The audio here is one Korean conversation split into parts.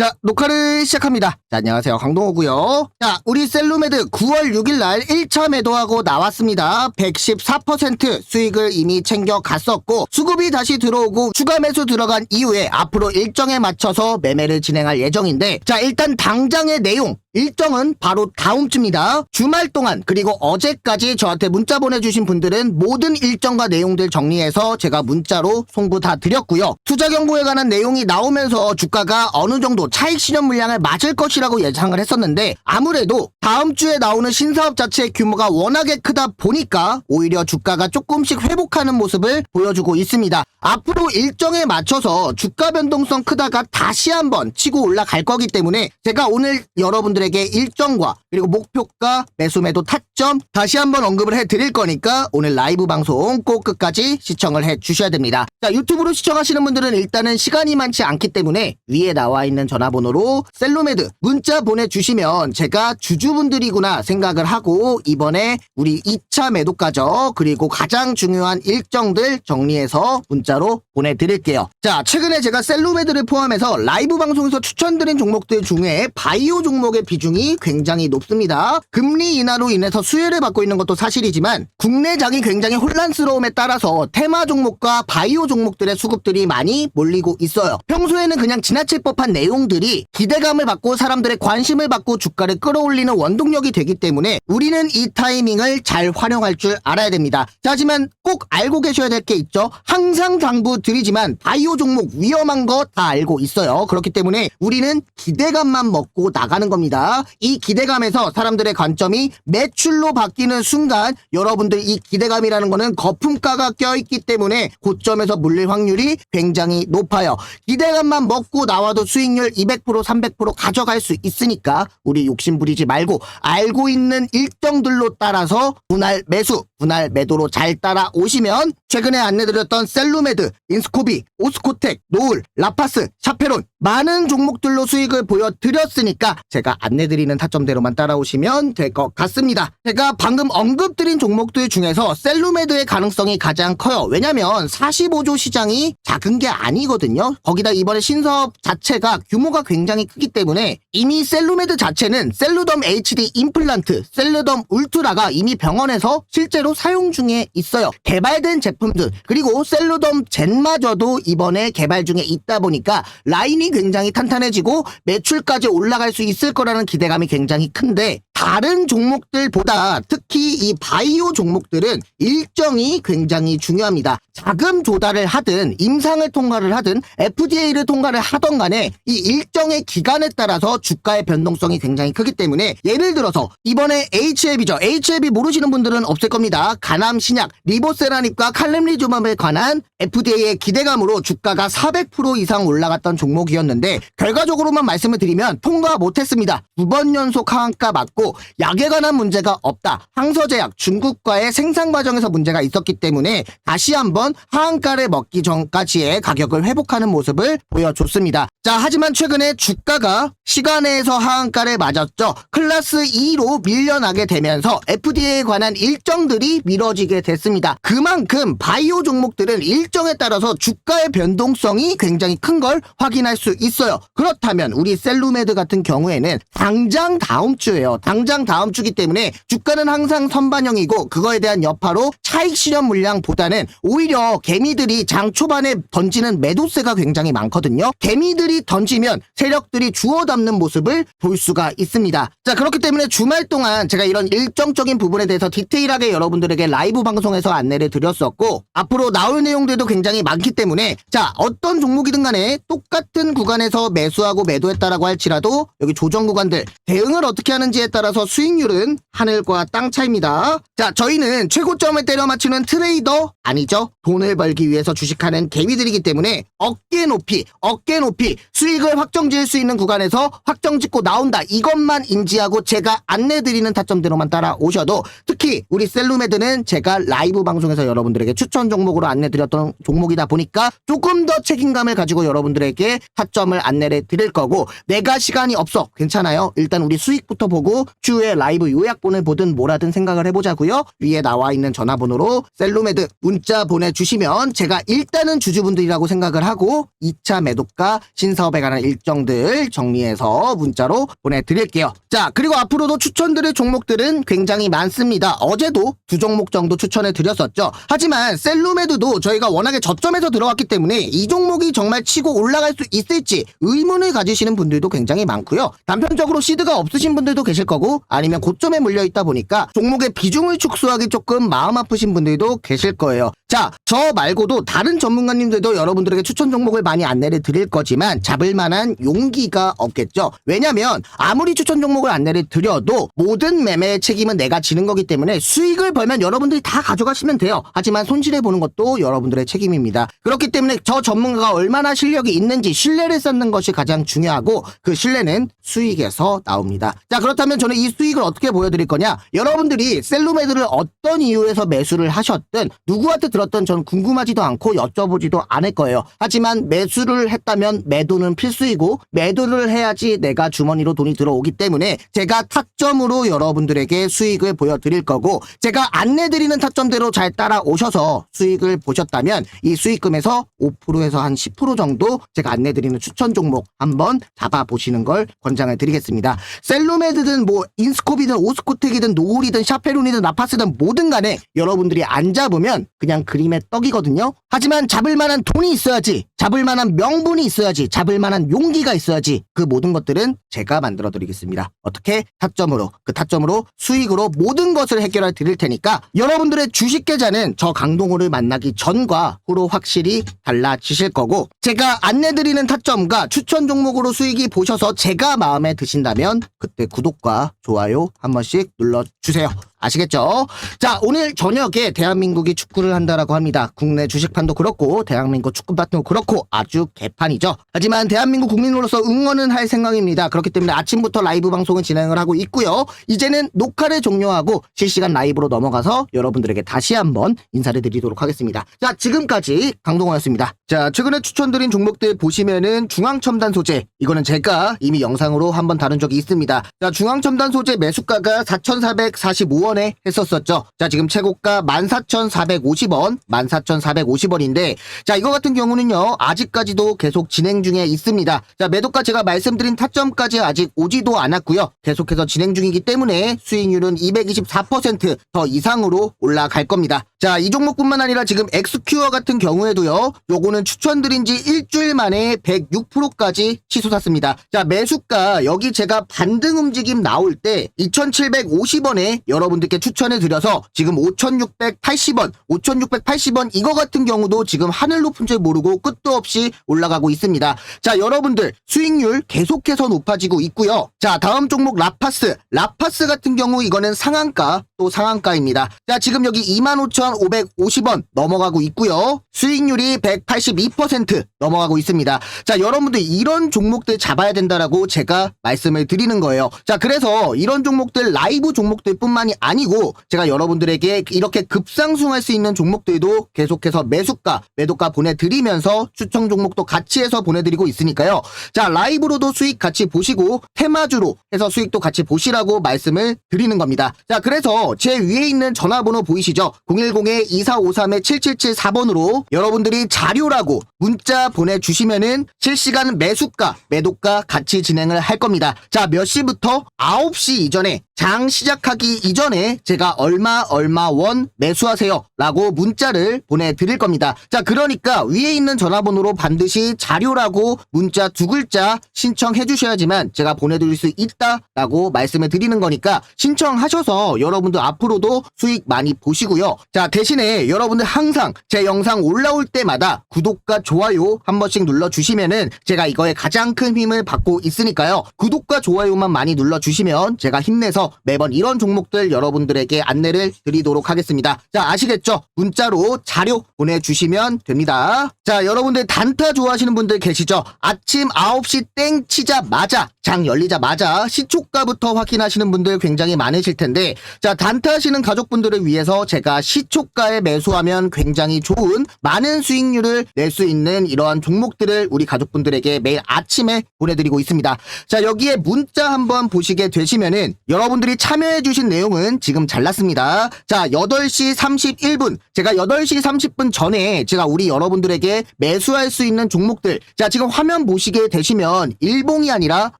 자, 녹화를 시작합니다. 자, 안녕하세요. 강동호고요. 자, 우리 셀루메드 9월 6일 날 1차 매도하고 나왔습니다. 114% 수익을 이미 챙겨 갔었고 수급이 다시 들어오고 추가 매수 들어간 이후에 앞으로 일정에 맞춰서 매매를 진행할 예정인데 자, 일단 당장의 내용 일정은 바로 다음 주입니다. 주말 동안 그리고 어제까지 저한테 문자 보내주신 분들은 모든 일정과 내용들 정리해서 제가 문자로 송부 다 드렸고요. 투자 경고에 관한 내용이 나오면서 주가가 어느 정도 차익 실현 물량을 맞을 것이라고 예상을 했었는데 아무래도 다음 주에 나오는 신사업 자체의 규모가 워낙에 크다 보니까 오히려 주가가 조금씩 회복하는 모습을 보여주고 있습니다. 앞으로 일정에 맞춰서 주가 변동성 크다가 다시 한번 치고 올라갈 거기 때문에 제가 오늘 여러분들 에게 일정과 그리고 목표가 매수 매도 타 점 다시 한번 언급을 해 드릴 거니까 오늘 라이브 방송 꼭 끝까지 시청을 해 주셔야 됩니다. 자, 유튜브로 시청하시는 분들은 일단은 시간이 많지 않기 때문에 위에 나와 있는 전화번호로 셀로메드 문자 보내주시면 제가 주주분들이구나 생각을 하고 이번에 우리 2차 매도가죠. 그리고 가장 중요한 일정들 정리해서 문자로 보내드릴게요. 자, 최근에 제가 셀로메드를 포함해서 라이브 방송에서 추천드린 종목들 중에 바이오 종목의 비중이 굉장히 높습니다. 금리 인하로 인해서 수혜를 받고 있는 것도 사실이지만 국내장이 굉장히 혼란스러움에 따라서 테마 종목과 바이오 종목들의 수급들이 많이 몰리고 있어요. 평소에는 그냥 지나칠 법한 내용들이 기대감을 받고 사람들의 관심을 받고 주가를 끌어올리는 원동력이 되기 때문에 우리는 이 타이밍을 잘 활용할 줄 알아야 됩니다. 자, 하지만 꼭 알고 계셔야 될 게 있죠. 항상 당부 드리지만 바이오 종목 위험한 거 다 알고 있어요. 그렇기 때문에 우리는 기대감만 먹고 나가는 겁니다. 이 기대감에서 사람들의 관점이 매출 로 바뀌는 순간 여러분들 이 기대감이라는 거는 거품가가 껴있기 때문에 고점에서 물릴 확률이 굉장히 높아요. 기대감만 먹고 나와도 수익률 200% 300% 가져갈 수 있으니까 우리 욕심 부리지 말고 알고 있는 일정들로 따라서 분할 매수, 분할 매도로 잘 따라오시면 최근에 안내드렸던 셀루메드, 인스코비, 오스코텍, 노을, 라파스, 샤페론 많은 종목들로 수익을 보여드렸으니까 제가 안내드리는 타점대로만 따라오시면 될 것 같습니다. 제가 방금 언급드린 종목들 중에서 셀루메드의 가능성이 가장 커요. 왜냐면 45조 시장이 작은 게 아니거든요. 거기다 이번에 신사업 자체가 규모가 굉장히 크기 때문에 이미 셀루메드 자체는 셀루덤 HD 임플란트, 셀루덤 울트라가 이미 병원에서 실제로 사용 중에 있어요. 개발된 제품들 그리고 셀루덤 젠마저도 이번에 개발 중에 있다 보니까 라인이 굉장히 탄탄해지고 매출까지 올라갈 수 있을 거라는 기대감이 굉장히 큰데 다른 종목들보다 특히 이 바이오 종목들은 일정이 굉장히 중요합니다. 자금 조달을 하든 임상을 통과를 하든 FDA를 통과를 하던 간에 이 일정의 기간에 따라서 주가의 변동성이 굉장히 크기 때문에 예를 들어서 이번에 HLB죠. HLB 모르시는 분들은 없을 겁니다. 가남 신약, 리보세라닙과 칼렘리조맘에 관한 FDA의 기대감으로 주가가 400% 이상 올라갔던 종목이었는데 결과적으로만 말씀을 드리면 통과 못했습니다. 두 번 연속 하한가 맞고 약에 관한 문제가 없다. 항서제약 중국과의 생산 과정에서 문제가 있었기 때문에 다시 한번 하한가를 먹기 전까지의 가격을 회복하는 모습을 보여줬습니다. 자, 하지만 최근에 주가가 시간에서 하한가를 맞았죠. 클래스 2로 밀려나게 되면서 FDA에 관한 일정들이 미뤄지게 됐습니다. 그만큼 바이오 종목들은 일정에 따라서 주가의 변동성이 굉장히 큰 걸 확인할 수 있어요. 그렇다면 우리 셀루메드 같은 경우에는 당장 다음 주예요. 당장 다음 주기 때문에 주가는 항상 선반영이고 그거에 대한 여파로 차익 실현 물량보다는 오히려 개미들이 장 초반에 던지는 매도세가 굉장히 많거든요. 개미들이 던지면 세력들이 주워 담는 모습을 볼 수가 있습니다. 자, 그렇기 때문에 주말 동안 제가 이런 일정적인 부분에 대해서 디테일하게 여러분 들에게 라이브 방송에서 안내를 드렸었고 앞으로 나올 내용들도 굉장히 많기 때문에 자, 어떤 종목이든 간에 똑같은 구간에서 매수하고 매도했다라고 할지라도 여기 조정 구간들 대응을 어떻게 하는지에 따라서 수익률은 하늘과 땅 차이입니다. 자, 저희는 최고점을 때려 맞추는 트레이더 아니죠. 돈을 벌기 위해서 주식하는 개미들이기 때문에 어깨 높이, 어깨 높이 수익을 확정 지을 수 있는 구간에서 확정 짓고 나온다. 이것만 인지하고 제가 안내드리는 타점대로만 따라오셔도 특히 우리 셀루메 드 셀루메드는 제가 라이브 방송에서 여러분들에게 추천 종목으로 안내드렸던 종목이다 보니까 조금 더 책임감을 가지고 여러분들에게 타점을 안내를 드릴 거고 내가 시간이 없어. 괜찮아요. 일단 우리 수익부터 보고 추후에 라이브 요약본을 보든 뭐라든 생각을 해보자고요. 위에 나와 있는 전화번호로 셀루메드 문자 보내주시면 제가 일단은 주주분들이라고 생각을 하고 2차 매도가 신사업에 관한 일정들 정리해서 문자로 보내드릴게요. 자 그리고 앞으로도 추천드릴 종목들은 굉장히 많습니다. 어제도 두 종목 정도 추천해 드렸었죠. 하지만 셀루메드도 저희가 워낙에 저점에서 들어왔기 때문에 이 종목이 정말 치고 올라갈 수 있을지 의문을 가지시는 분들도 굉장히 많고요. 단편적으로 시드가 없으신 분들도 계실 거고 아니면 고점에 물려 있다 보니까 종목의 비중을 축소하기 조금 마음 아프신 분들도 계실 거예요 자, 저 말고도 다른 전문가님들도 여러분들에게 추천 종목을 많이 안내를 드릴 거지만 잡을 만한 용기가 없겠죠. 왜냐면 아무리 추천 종목을 안내를 드려도 모든 매매의 책임은 내가 지는 거기 때문에 수익을 벌면 여러분들이 다 가져가시면 돼요. 하지만 손실을 보는 것도 여러분들의 책임입니다. 그렇기 때문에 저 전문가가 얼마나 실력이 있는지 신뢰를 쌓는 것이 가장 중요하고 그 신뢰는 수익에서 나옵니다. 자, 그렇다면 저는 이 수익을 어떻게 보여드릴 거냐? 여러분들이 셀루메드를 어떤 이유에서 매수를 하셨든 누구한테 들었든 전 궁금하지도 않고 여쭤보지도 않을 거예요. 하지만 매수를 했다면 매도는 필수이고 매도를 해야지 내가 주머니로 돈이 들어오기 때문에 제가 타점으로 여러분들에게 수익을 보여드릴 거고 제가 안내드리는 타점대로 잘 따라오셔서 수익을 보셨다면 이 수익금에서 5%에서 한 10% 정도 제가 안내드리는 추천 종목 한번 잡아보시는 걸 권장을 드리겠습니다. 셀루메드든 뭐 인스코비든 오스코텍이든 노홀이든 샤페론이든 나파스든 뭐든 간에 여러분들이 안 잡으면 그냥 그림의 떡이거든요. 하지만 잡을 만한 돈이 있어야지, 잡을 만한 명분이 있어야지, 잡을 만한 용기가 있어야지 그 모든 것들은 제가 만들어 드리겠습니다. 어떻게? 타점으로, 그 타점으로 수익으로 모든 것을 해결해 드릴 테니까 여러분들의 주식 계좌는 저 강동호를 만나기 전과 후로 확실히 달라지실 거고 제가 안내 드리는 타점과 추천 종목으로 수익이 보셔서 제가 마음에 드신다면 그때 구독과 좋아요 한 번씩 눌러 주세요. 아시겠죠? 자, 오늘 저녁에 대한민국이 축구를 한다라고 합니다. 국내 주식판도 그렇고, 대한민국 축구판도 그렇고, 아주 개판이죠. 하지만 대한민국 국민으로서 응원은 할 생각입니다. 그렇기 때문에 아침부터 라이브 방송을 진행을 하고 있고요. 이제는 녹화를 종료하고 실시간 라이브로 넘어가서 여러분들에게 다시 한번 인사를 드리도록 하겠습니다. 자, 지금까지 강동호였습니다. 자, 최근에 추천드린 종목들 보시면은 중앙첨단 소재. 이거는 제가 이미 영상으로 한번 다룬 적이 있습니다. 자, 중앙첨단 소재 매수가가 4,445원 에 했었었죠. 자, 지금 최고가 14,450원, 14,450원인데, 자, 이거 같은 경우는요, 아직까지도 계속 진행 중에 있습니다. 자, 매도가 제가 말씀드린 타점까지 아직 오지도 않았고요. 계속해서 진행 중이기 때문에 수익률은 224%더 이상으로 올라갈 겁니다. 자, 이 종목뿐만 아니라 지금 엑스큐어 같은 경우에도요, 요거는 추천드린 지 일주일 만에 106%까지 치솟았습니다. 자, 매수가, 여기 제가 반등 움직임 나올 때 2,750원에 여러분 들께 추천해 드려서 지금 5,680원, 5,680원 이거 같은 경우도 지금 하늘 높은 줄 모르고 끝도 없이 올라가고 있습니다. 자, 여러분들 수익률 계속해서 높아지고 있고요. 자, 다음 종목 라파스. 라파스 같은 경우 이거는 상한가, 또 상한가입니다. 자, 지금 여기 25,550원 넘어가고 있고요. 수익률이 182% 넘어가고 있습니다. 자, 여러분들 이런 종목들 잡아야 된다라고 제가 말씀을 드리는 거예요. 자, 그래서 이런 종목들 라이브 종목들 뿐만이 아니고 제가 여러분들에게 이렇게 급상승할 수 있는 종목들도 계속해서 매수가, 매도가 보내드리면서 추천 종목도 같이 해서 보내드리고 있으니까요. 자, 라이브로도 수익 같이 보시고 테마주로 해서 수익도 같이 보시라고 말씀을 드리는 겁니다. 자, 그래서 제 위에 있는 전화번호 보이시죠? 010-2453-7774번으로 여러분들이 자료라고 문자 보내주시면은 실시간 매수가, 매도가 같이 진행을 할 겁니다. 자, 몇 시부터? 9시 이전에 장 시작하기 이전에 제가 얼마 얼마 원 매수하세요 라고 문자를 보내드릴 겁니다. 자 그러니까 위에 있는 전화번호로 반드시 자료라고 문자 두 글자 신청해 주셔야지만 제가 보내드릴 수 있다 라고 말씀을 드리는 거니까 신청하셔서 여러분들 앞으로도 수익 많이 보시고요. 자 대신에 여러분들 항상 제 영상 올라올 때마다 구독과 좋아요 한 번씩 눌러주시면은 제가 이거에 가장 큰 힘을 받고 있으니까요. 구독과 좋아요만 많이 눌러주시면 제가 힘내서 매번 이런 종목들 여러분들에게 안내를 드리도록 하겠습니다. 자, 아시겠죠? 문자로 자료 보내주시면 됩니다. 자, 여러분들 단타 좋아하시는 분들 계시죠? 아침 9시 땡 치자마자, 장 열리자마자 시초가부터 확인하시는 분들 굉장히 많으실 텐데, 자, 단 단타 하시는 가족분들을 위해서 제가 시초가에 매수하면 굉장히 좋은 많은 수익률을 낼 수 있는 이러한 종목들을 우리 가족분들에게 매일 아침에 보내드리고 있습니다. 자, 여기에 문자 한번 보시게 되시면은 여러분들이 참여해주신 내용은 지금 잘났습니다. 자, 8시 31분. 제가 8시 30분 전에 제가 우리 여러분들에게 매수할 수 있는 종목들. 자, 지금 화면 보시게 되시면 일봉이 아니라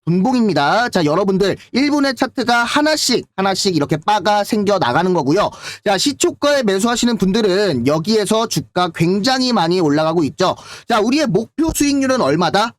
분봉입니다. 자, 여러분들 1분의 차트가 하나씩 하나씩 이렇게 바가 생겨 나가는 거고요. 자, 시초가에 매수하시는 분들은 여기에서 주가 굉장히 많이 올라가고 있죠. 자, 우리의 목표 수익률은 얼마다?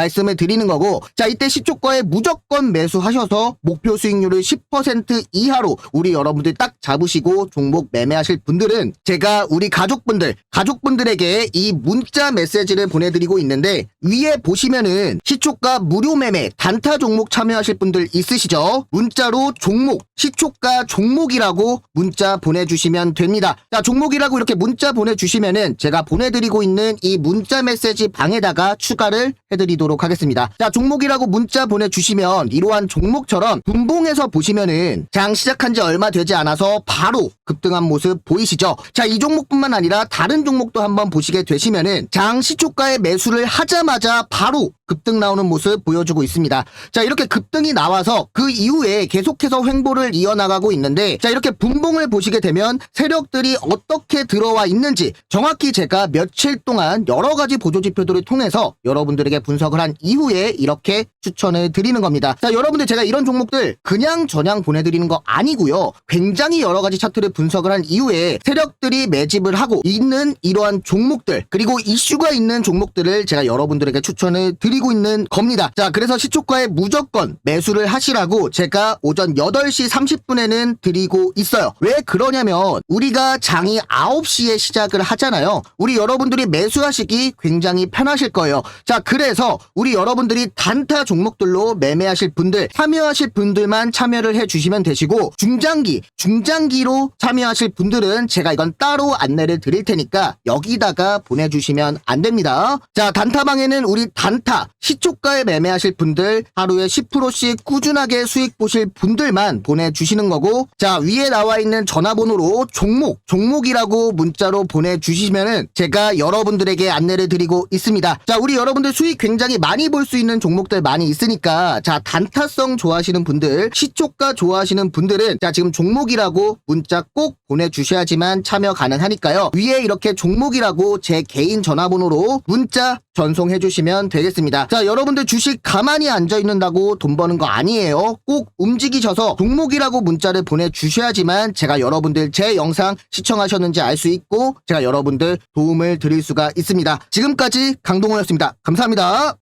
말씀을 드리는 거고 자 이때 시초가에 무조건 매수하셔서 목표 수익률을 10% 이하로 우리 여러분들 딱 잡으시고 종목 매매하실 분들은 제가 우리 가족분들 가족분들에게 이 문자 메시지를 보내드리고 있는데 위에 보시면은 시초가 무료 매매 단타 종목 참여하실 분들 있으시죠? 문자로 종목 시초가 종목이라고 문자 보내주시면 됩니다. 자 종목이라고 이렇게 문자 보내주시면은 제가 보내드리고 있는 이 문자 메시지 방에다가 추가를 해드리도록 하겠습니다. 자, 종목이라고 문자 보내주시면 이러한 종목처럼 분봉에서 보시면은 장 시작한 지 얼마 되지 않아서 바로 급등한 모습 보이시죠? 자, 이 종목뿐만 아니라 다른 종목도 한번 보시게 되시면은 장 시초가에 매수를 하자마자 바로 급등 나오는 모습 보여주고 있습니다. 자, 이렇게 급등이 나와서 그 이후에 계속해서 횡보를 이어나가고 있는데 자, 이렇게 분봉을 보시게 되면 세력들이 어떻게 들어와 있는지 정확히 제가 며칠 동안 여러 가지 보조 지표들을 통해서 여러분들에게 분석을 한 이후에 이렇게 추천을 드리는 겁니다. 자, 여러분들 제가 이런 종목들 그냥 전향 보내드리는 거 아니고요. 굉장히 여러 가지 차트를 분석을 한 이후에 세력들이 매집을 하고 있는 이러한 종목들 그리고 이슈가 있는 종목들을 제가 여러분들에게 추천을 드리고 있는 겁니다. 자, 그래서 시초가에 무조건 매수를 하시라고 제가 오전 8시 30분에는 드리고 있어요. 왜 그러냐면 우리가 장이 9시에 시작을 하잖아요. 우리 여러분들이 매수하시기 굉장히 편하실 거예요. 자, 그래서 우리 여러분들이 단타 종목들로 매매하실 분들, 참여하실 분들만 참여를 해 주시면 되시고 중장기, 중장기로 참여하실 분들은 제가 이건 따로 안내를 드릴 테니까 여기다가 보내 주시면 안 됩니다. 자, 단타방에는 우리 단타, 시초가에 매매하실 분들, 하루에 10%씩 꾸준하게 수익 보실 분들만 보내주시는 거고, 자, 위에 나와 있는 전화번호로 종목, 종목이라고 문자로 보내주시면은 제가 여러분들에게 안내를 드리고 있습니다. 자, 우리 여러분들 수익 굉장히 많이 볼 수 있는 종목들 많이 있으니까, 자, 단타성 좋아하시는 분들, 시초가 좋아하시는 분들은, 자, 지금 종목이라고 문자 꼭 보내주셔야지만 참여 가능하니까요. 위에 이렇게 종목이라고 제 개인 전화번호로 문자 전송해 주시면 되겠 습니다. 자, 여러분들 주식 가만히 앉아 있는다고 돈 버는 거 아니에요. 꼭 움직이셔서 종목이라고 문자를 보내주셔야지만 제가 여러분들 제 영상 시청하셨는지 알 수 있고 제가 여러분들 도움을 드릴 수가 있습니다. 지금까지 강동호였습니다. 감사합니다.